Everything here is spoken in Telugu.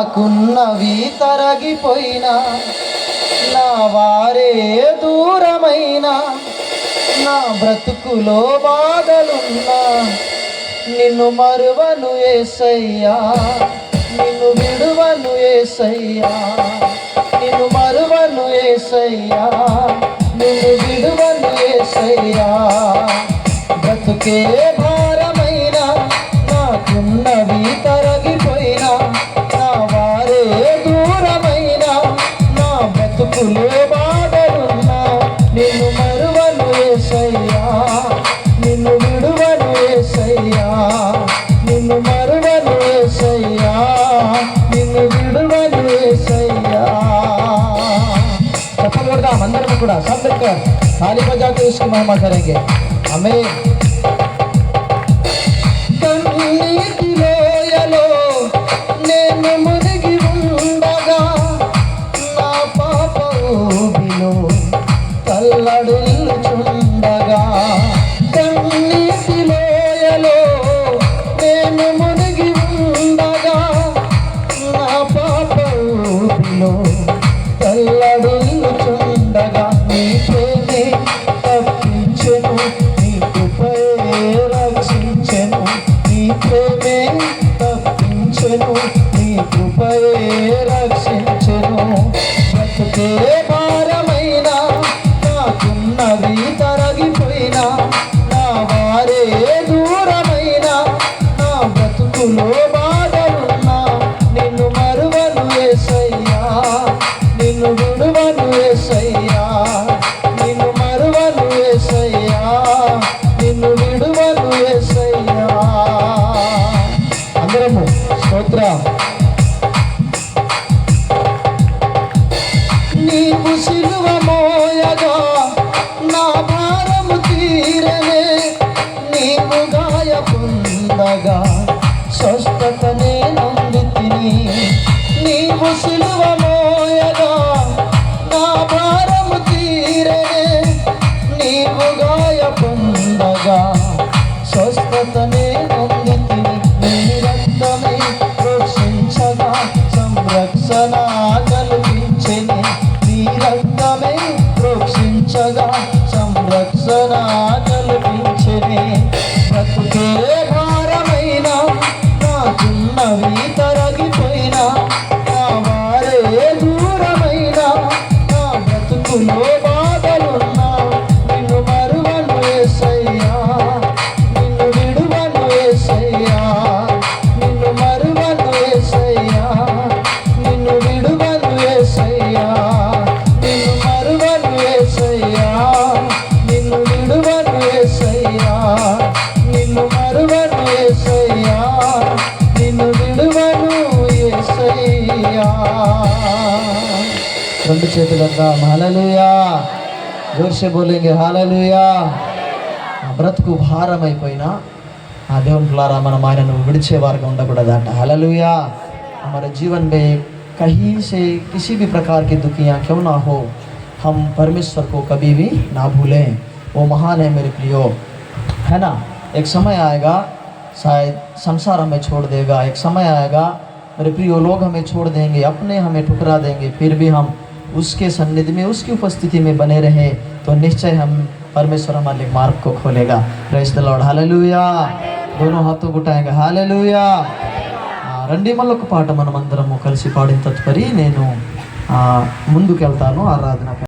నాకున్నవి తరగిపోయినా నా వారే దూరమైన నా బ్రతుకులో బాధలున్నా నిన్ను మరువను ఏసయ్యా నిన్ను విడువను ఏసయ్యా నిన్ను మరువను ఏసయ్యా నిన్ను విడువను ఏసయ్యా బ్రతుకే टुकड़ा सब मिलकर थाली के उसकी महिमा करेंगे हमें కల్లడుల్చుండగా కన్నీ మోసుకురే భారమైన నాకున్నవి తరగిపోయినా నా వారే దూరమైన నా బ్రతుకులో నిన్ను మరువను నిన్ను విడువను ఏసయ్యా నిన్ను మరువను ఏసయ్యా నిన్ను విడువను ఏసయ్యా స్తోత్ర গায় বন্ধ গা ষষ্ঠ Yeah. येशया निनुवेनुवो येशया రెండు చేతులన్నా హల్లెలూయా హల్లెలూయా బోసే बोलेंगे हालेलुया हालेलुया व्रतకు భారమైపోయినా ఆ దేవుడొల్ల రమన మనమైనను విడిచే వరగ ఉండకూడదంట హల్లెలూయా మన జీవితమే కహీ సే కিসি బి ప్రకార్ కే దుఖియా క్యో నా హో హమ్ పరమేశ్వర్ కో కబీ బి నా భూలే ఓ మహానే మేరే ప్రియో హైన్ ఆక్ సమయ ఆయేగా शायद संसार हमें छोड़ देगा एक समय आएगा मेरे प्रिय लोग हमें छोड़ देंगे अपने हमें ठुकरा देंगे फिर भी हम उसके सन्निधि में उसकी उपस्थिति में बने रहे तो निश्चय हम परमेश्वर हमारे मार्ग को खोलेगा रईस लॉर्ड हाल दोनों हाथों गुटाएंगे हाल मल्ल पाठ పాట మనమందరము కలిసి तत्परी తత్పరి నేను आराधना ఆరాధన